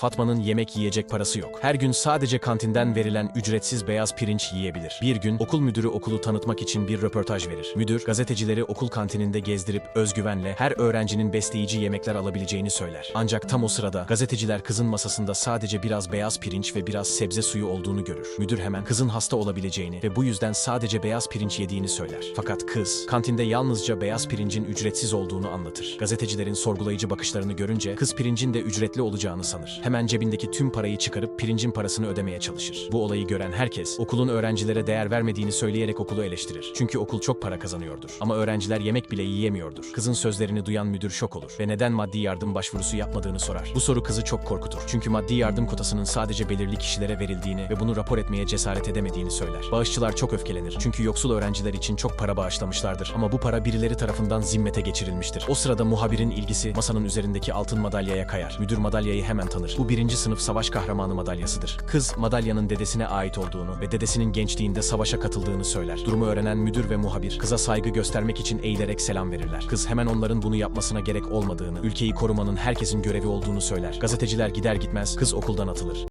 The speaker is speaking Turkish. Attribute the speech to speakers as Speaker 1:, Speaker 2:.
Speaker 1: Fatma'nın yemek yiyecek parası yok. Her gün sadece kantinden verilen ücretsiz beyaz pirinç yiyebilir. Bir gün okul müdürü okulu tanıtmak için bir röportaj verir. Müdür gazetecileri okul kantininde gezdirip özgüvenle her öğrencinin besleyici yemekler alabileceğini söyler. Ancak tam o sırada gazeteciler kızın masasında sadece biraz beyaz pirinç ve biraz sebze suyu olduğunu görür. Müdür hemen kızın hasta olabileceğini ve bu yüzden sadece beyaz pirinç yediğini söyler. Fakat kız kantinde yalnızca beyaz pirincin ücretsiz olduğunu anlatır. Gazetecilerin sorgulayıcı bakışlarını görünce kız pirincin de ücretli olacağını sanır. Hemen cebindeki tüm parayı çıkarıp pirincin parasını ödemeye çalışır. Bu olayı gören herkes okulun öğrencilere değer vermediğini söyleyerek okulu eleştirir. Çünkü okul çok para kazanıyordur. Ama öğrenciler yemek bile yiyemiyordur. Kızın sözlerini duyan müdür şok olur ve neden maddi yardım başvurusu yapmadığını sorar. Bu soru kızı çok korkutur. Çünkü maddi yardım kotasının sadece belirli kişilere verildiğini ve bunu rapor etmeye cesaret edemediğini söyler. Bağışçılar çok öfkelenir. Çünkü yoksul öğrenciler için çok para bağışlamışlardır. Ama bu para birileri tarafından zimmete geçirilmiştir. O sırada muhabirin ilgisi masanın üzerindeki altın madalyaya kayar. Müdür madalyayı hemen tanır. Bu birinci sınıf savaş kahramanı madalyasıdır. Kız madalyanın dedesine ait olduğunu ve dedesinin gençliğinde savaşa katıldığını söyler. Durumu öğrenen müdür ve muhabir kıza saygı göstermek için eğilerek selam verirler. Kız hemen onların bunu yapmasına gerek olmadığını, ülkeyi korumanın herkesin görevi olduğunu söyler. Gazeteciler gider gitmez kız okuldan atılır.